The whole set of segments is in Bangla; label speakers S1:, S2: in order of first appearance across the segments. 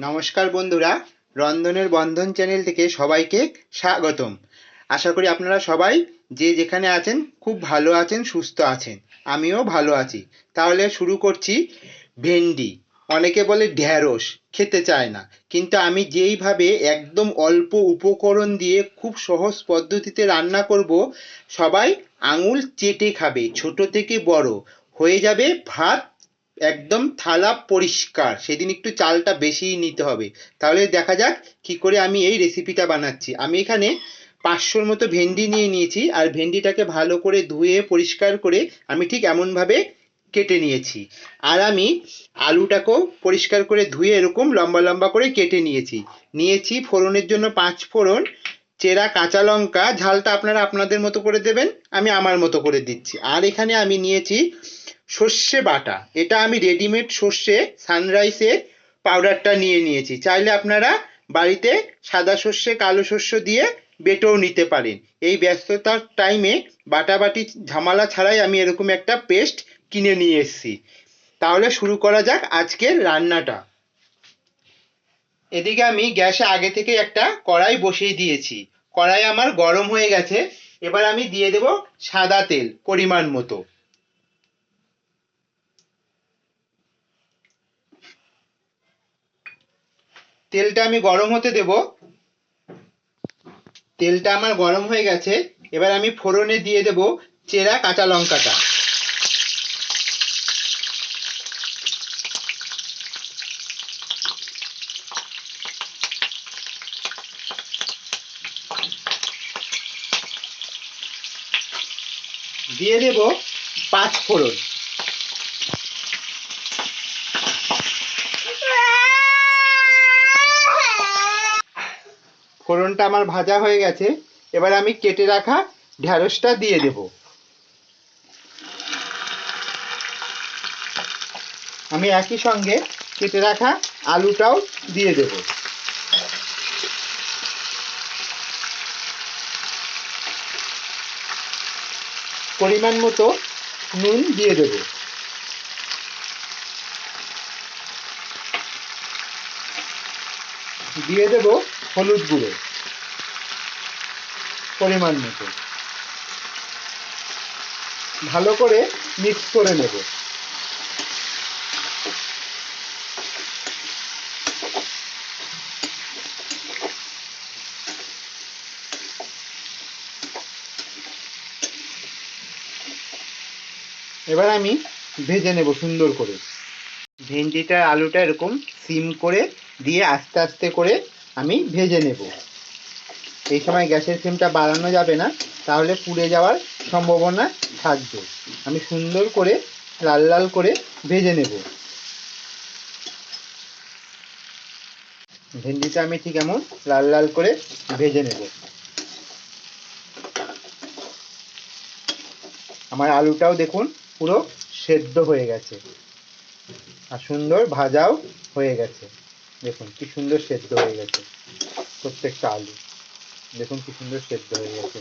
S1: নমস্কার বন্ধুরা, রন্ধনের বন্ধন চ্যানেল থেকে সবাইকে স্বাগতম। আশা করি আপনারা সবাই যে যেখানে আছেন খুব ভালো আছেন, সুস্থ আছেন। আমিও ভালো আছি। তাহলে শুরু করছি ভেন্ডি। অনেকে বলে ঢ্যাঁড়স, খেতে চায় না। কিন্তু আমি যেইভাবে একদম অল্প উপকরণ দিয়ে খুব সহজ পদ্ধতিতে রান্না করব, সবাই আঙুল চেটে খাবে, ছোট থেকে বড়। হয়ে যাবে ভাত একদম থালা পরিষ্কার। সেদিন একটু চালটা বেশিই নিতে হবে। তাহলে দেখা যাক কি করে আমি এই রেসিপিটা বানাচ্ছি। আমি এখানে পাঁচশোর মতো ভেন্ডি নিয়ে নিয়েছি আর ভেন্ডিটাকে ভালো করে ধুয়ে, পরিষ্কার করে আমি ঠিক এমনভাবে কেটে নিয়েছি। আর আমি আলুটাকেও পরিষ্কার করে ধুয়ে এরকম লম্বা লম্বা করে কেটে নিয়েছি। নিয়েছি ফোড়নের জন্য পাঁচ ফোড়ন। চেরা কাঁচা লঙ্কা ঝালটা আপনারা আপনাদের মতো করে দেবেন, আমি আমার মতো করে দিচ্ছি। আর এখানে আমি নিয়েছি সর্ষে বাটা। এটা আমি রেডিমেড সর্ষে সানরাইসের পাউডারটা নিয়ে নিয়েছি। চাইলে আপনারা বাড়িতে সাদা সর্ষে, কালো শস্য দিয়ে বেটেও নিতে পারেন। এই ব্যস্ততার টাইমে বাটাবাটি ঝামেলা ছাড়াই আমি এরকম একটা পেস্ট কিনে নিয়ে এসেছি। তাহলে শুরু করা যাক আজকের রান্নাটা। এদিকে আমি গ্যাসে আগে থেকে একটা কড়াই বসিয়ে দিয়েছি। কড়াই আমার গরম হয়ে গেছে, এবার আমি দিয়ে দেব সাদা তেল পরিমাণ মতো। তেলটা আমি গরম হতে দেব। তেলটা আমার গরম হয়ে গেছে, এবার আমি ফোড়নে দিয়ে দেব চেরা কাঁচা লঙ্কাটা। দিয়ে দেব পাঁচ ফোড়ন। ফোড়নটা আমার ভাজা হয়ে গেছে। এবার আমি কেটে রাখা ঢ্যাঁড়সটা দিয়ে দেব। আমি একই সঙ্গে কেটে রাখা আলুটাও দিয়ে দেব। পরিমাণ মতো নুন দিয়ে দেব। দিয়ে দেব হলুদ গুঁড়ো পরিমাণ মতো। ভালো করে মিক্স করে নেব। এবার আমি ভেজে নেব সুন্দর করে। ভেন্ডিটা, আলুটা এরকম সিম করে দিয়ে আস্তে আস্তে করে আমি ভেজে নেব। এই সময় গ্যাসের ফ্লেমটা বাড়ানো যাবে না, তাহলে পুড়ে যাওয়ার সম্ভাবনা থাকবে। আমি সুন্দর করে লাল লাল করে ভেজে নেব। ভেন্ডিটা আমি ঠিক এমন লাল লাল করে ভেজে নেব। আমার আলুটাও দেখুন পুরো সেদ্ধ হয়ে গেছে। আর সুন্দর ভাজাও হয়ে গেছে। দেখুন কি সুন্দর সেদ্ধ হয়ে গেছে। প্রত্যেকটা আলু। দেখুন কি সুন্দর সেদ্ধ হয়ে গেছে।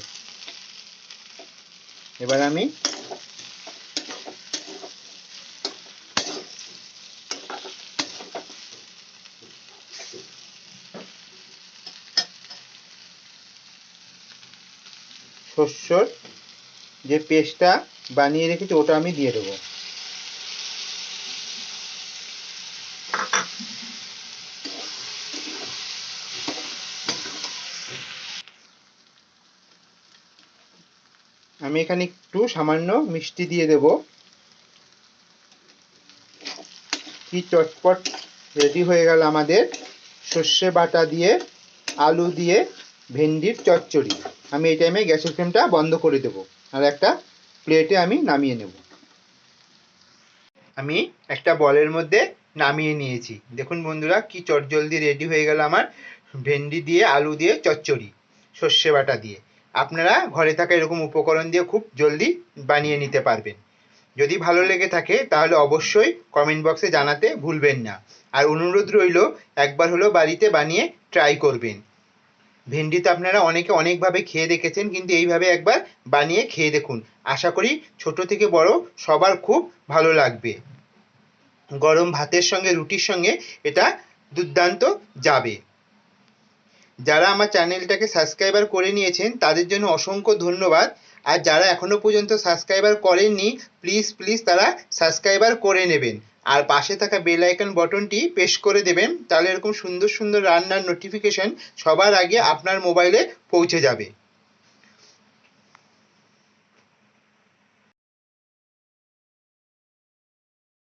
S1: এবার আমি শস্যর যে পেস্টটা বানিয়ে রেখেছি, ওটা আমি দিয়ে দেবো। আমি এখানে একটু সামান্য মিষ্টি দিয়ে দেব। কি চটপট রেডি হয়ে গেল আমাদের। সর্ষে বাটা দিয়ে, আলু দিয়ে, ভেন্ডির চচ্চড়ি। আমি এই টাইমে গ্যাসের ফ্লেমটা বন্ধ করে দেব। আর একটা প্লেটে আমি নামিয়ে নেব। আমি একটা বলের মধ্যে নামিয়ে নিয়েছি। দেখুন বন্ধুরা, কি চটজলদি রেডি হয়ে গেল আমার। ভেন্ডি দিয়ে, আলু দিয়ে, চচ্চড়ি, সর্ষে বাটা দিয়ে। আপনারা ঘরে থাকা এরকম উপকরণ দিয়ে খুব জলদি বানিয়ে নিতে পারবেন। যদি ভালো লেগে থাকে, তাহলে অবশ্যই কমেন্ট বক্সে জানাতে ভুলবেন না। আর অনুরোধ রইল, একবার হলো বাড়িতে বানিয়ে ট্রাই করবেন। ভেন্ডি তো আপনারা অনেকে অনেকভাবে খেয়ে দেখেছেন, কিন্তু এইভাবে একবার বানিয়ে খেয়ে দেখুন। আশা করি ছোট থেকে বড় সবার খুব ভালো লাগবে। গরম ভাতের সঙ্গে, রুটির সঙ্গে এটা দুর্দান্ত যাবে। যারা আমার চ্যানেলটাকে সাবস্ক্রাইবার করে নিয়েছেন, তাদের জন্য অসংখ্য ধন্যবাদ। আর যারা এখনও পর্যন্ত সাবস্ক্রাইবার করেননি, প্লিজ প্লিজ তারা সাবস্ক্রাইবার করে নেবেন। আর পাশে থাকা বেল আইকন বটনটি প্রেস করে দেবেন, তাহলে এরকম সুন্দর সুন্দর রান্নার নোটিফিকেশন সবার আগে আপনার মোবাইলে পৌঁছে যাবে।